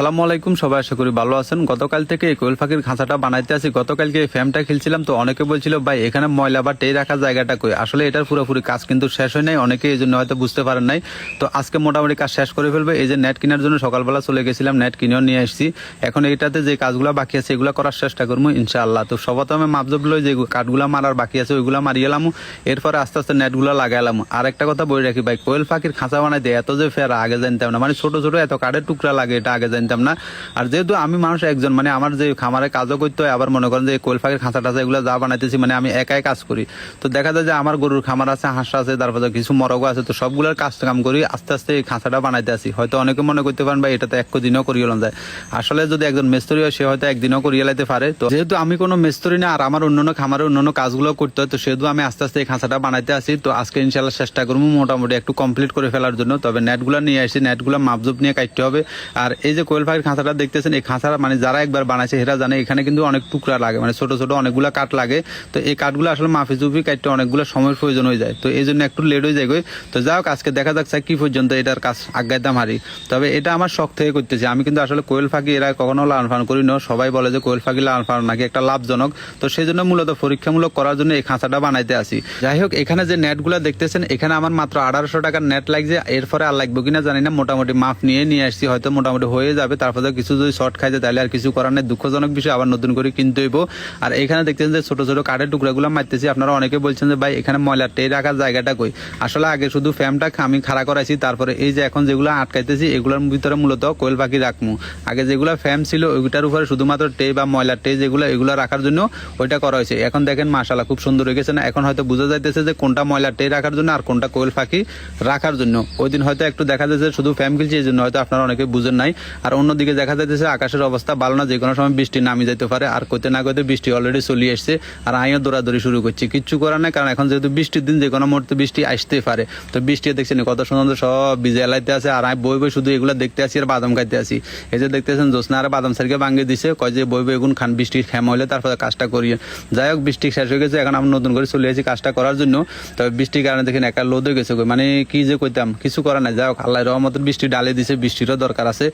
আসসালামু আলাইকুম, সবাই আশা করি ভালো আছেন। গতকাল থেকে এই কোয়েল পাখির খাঁচাটা বানাইতে আছি গতকালকে এই ফ্যামটা খেলছিলাম তো অনেকে বলছিল, ভাই, এখানে ময়লা বা টেই রাখার জায়গাটা কই? আসলে এটার পুরোপুরি কাজ কিন্তু শেষ হয় নাই। অনেকে এই জন্য হয়তো বুঝতে পারেন নাই। তো আজকে মোটামুটি কাজ শেষ করে ফেলবে। এই যে নেট কেনার জন্য সকালবেলা চলে গেছিলাম নেট কিনেও নিয়ে আসছি। এখন এইটাতে যে কাজগুলো বাকি আছে, এগুলো করার চেষ্টা করব, ইনশাআল্লাহ। তো সবপ্রথমে মাপজবগুলো যে কাঠগুলো মারার বাকি আছে, ওইগুলো মারিয়ে এলাম। এরপরে আস্তে আস্তে নেটগুলো লাগাইলাম আর একটা কথা বলে রাখি, ভাই, কোয়েল পাখির খাঁচা বানাইতে এত যে ফেরা, আগে জানতাম না। মানে ছোট ছোট এত কাঠের টুকরা লাগে, এটা আগে জানতাম না। আর যেহেতু আমি মানুষ একজন মানে আমার যে খামারে কাজও করতে হয়, আবার মনে করেন যে কোয়েল পাখির খাঁচা টাচা এগুলো যা বানাইতেছি মানে আমি একাই কাজ করি। তো দেখা যায় যে আমার গরুর খামার আছে, হাঁস আছে, তারপরে কিছু মরগও আছে, তো সবগুলোর কাজ কাম করি, আস্তে আস্তে এই খাঁচাটা বানাইতে আসি। হয়তো অনেকে মনে করতে পারেন, ভাই, এটা তো এক দিনও করিয়ে যায়। আসলে যদি একজন মেস্তরি হয়, সে হয়তো একদিনও করিয়ে লাইতে পারে। তো যেহেতু আমি কোনো মেস্তরি না, আর আমার অন্যান্য খামারে অন্যান্য কাজগুলো করতে হয়, তো সেহেতু আমি আস্তে আস্তে এই খাঁচাটা বানাইতে আসি। তো আজকে ইনশাল্লাহ চেষ্টা করব মোটামুটি একটু কমপ্লিট করে ফেলার জন্য। তবে নেটগুলো নিয়ে আসি নেটগুলো মাপজুপ নিয়ে কাটতে হবে। আর এই যে কোয়েল পাখির খাঁচাটা দেখতেছেন, এই খাঁচা মানে যারা একবার বানাইছে, এরা জানে এখানে কিন্তু অনেক টুকরা লাগে মানে ছোট ছোট অনেকগুলো কাঠ লাগে। তো এই কাঠগুলো আসলে মাফি চুপি কাটতে অনেকগুলো সময়ের প্রয়োজন হয়ে যায়। তো এই জন্য একটু লেট হয়ে যায় তো যাই হোক, আজকে দেখা যাচ্ছে কি পর্যন্ত এটার কাজ আগাইতাম হারি। তবে এটা আমার শখ থেকে করতেছি। আমি কিন্তু আসলে কোয়েল পাখি এরা কখনো লালন পালন করি না। সবাই বলে যে কোয়েল ফাঁকি লালন পালন নাকি একটা লাভজনক। তো সেই জন্য মূলত পরীক্ষামূলক করার জন্য এই খাঁচাটা বানাইতে আসি। যাই হোক, এখানে যে নেটগুলো দেখতেছেন, এখানে আমার মাত্র আঠারোশো টাকার নেট লাগছে। এরপরে আর লাগবে কিনা জানি না। মোটামুটি মাপ নিয়ে নিয়ে আসছি। হয়তো মোটামুটি হয়ে যাবে তারপরে কিছু যদি শর্ট খাইতে তাহলে আর কিছু করার নেই। দুঃখজনক বিষয়, আবার নতুন করে কিনতে হইব। আর এখানে দেখতেছেন যে ছোট ছোট কাঠের টুকরাগুলো মারতেছি। আপনারা অনেকে বলছেন যে, ভাই, এখানে ময়লা টেই রাখার জায়গাটা কই? আসলে আগে শুধু ফ্যামটা আমি খাড়া করাইছি, তারপরে এই যে এখন যেগুলো আটকাইতেছি, এগুলোর ভিতরে মূলত কোয়েল পাখি রাখমু। আগে যেগুলো ফ্যাম ছিল, ওইটার উপরে শুধুমাত্র টে বা ময়লা টে যেগুলো, এগুলো রাখার জন্য ওইটা করা হয়েছে। এখন দেখেন মাশালা খুব সুন্দর হয়ে গেছে না? এখন হয়তো বোঝা যাইতেছে যে, কোনটা ময়লা টে রাখার জন্য আর কোনটা কোয়েল পাখি রাখার জন্য। ওই দিন হয়তো একটু দেখা যাচ্ছে শুধু ফ্যাম খেলছি এই জন্য হয়তো আপনারা অনেকে বুঝেন নাই। অন্যদিকে দেখা যাইতেছে আকাশের অবস্থা ভালো না যে কোনো সময় বৃষ্টি নামি যেতে পারে। আর কইতে না কইতে বৃষ্টি অলরেডি চলে এসছে আর আমিও দৌড়াদৌড়ি শুরু করছি। কিচ্ছু করার নাই, কারণ এখন যেহেতু বৃষ্টির দিন যে কোনো মুহূর্তে বৃষ্টি আসতেই পারে। তো বৃষ্টি দেখছেন কত সুন্দর সব ভিজে এলাইতে আছে আর আমি বই বই শুধু এগুলো দেখতে আসি আর বাদাম খাইতে আসি এই যে দেখতেছেন জোসনা আর বাদাম সারিকে ভাঙিয়ে দিছে, কয় যে বই বই এগুন খান, বৃষ্টি খেম হইলে তারপরে কাজটা করিয়ে। যাই হোক, বৃষ্টি শেষ হয়ে গেছে, এখন আমি নতুন করে চলে আসি কাজটা করার জন্য। তবে বৃষ্টির কারণে দেখেন একা লোদ হয়ে গেছে মানে কি যে কইতাম, কিছু করার নাই। যাই হোক আল্লাহ রহমতের বৃষ্টি ডালে দিছে, বৃষ্টিরও দরকার আছে।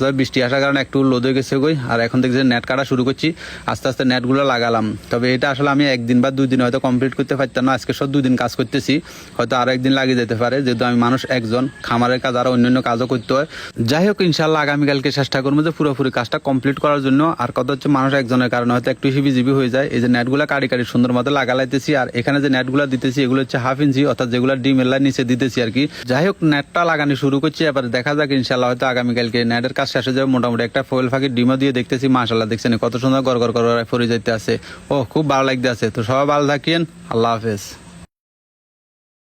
তারপরে বৃষ্টি আসার কারণে একটু লোদ হয়ে গেছে গই। আর এখন দেখছি নেট কাটা শুরু করছি, আস্তে আস্তে নেটগুলো লাগালাম। তবে এটা আসলে আমি একদিন বা দুই দিন হয়তো কমপ্লিট করতে পারতাম না। আজকে সব দুই দিন কাজ করতেছি। হয়তো আরও একদিন লাগিয়ে যেতে পারে। যেহেতু আমি মানুষ একজন, খামারের কাজ আরও অন্যান্য কাজও করতে হয়। যাই হোক ইনশাল্লাহ আগামীকালকে চেষ্টা করব যে পুরোপুরি কাজটা কমপ্লিট করার জন্য। আর কথা হচ্ছে মানুষ একজনের কারণে হয়তো একটু হিবিজিবি হয়ে যায়। এই যে নেটগুলো কাড়ি কাড়ি সুন্দর মতো লাগালাইতেছি। আর এখানে যে নেটগুলো দিতেছি, এগুলো হচ্ছে হাফ ইঞ্চি, অর্থাৎ যেগুলো ডিম এলার নিচে দিতেছি আর কি। যাই হোক নেটটা লাগানো শুরু করছি। এবার দেখা যাক ইনশাল্লাহ হয়তো আগামীকালকে নেটের কাজ শেষ হয়ে যাবে মোটামুটি একটা ফোয়েল ফাঁকির ডিমও দিয়ে দেখতেছি মাশাল্লাহ দেখছেন কত সুন্দর গড় গড় করে ফরে যাইতে আছে ও খুব ভালো লাগতে আছে তো সবাই ভালো থাকেন, আল্লাহ হাফেজ।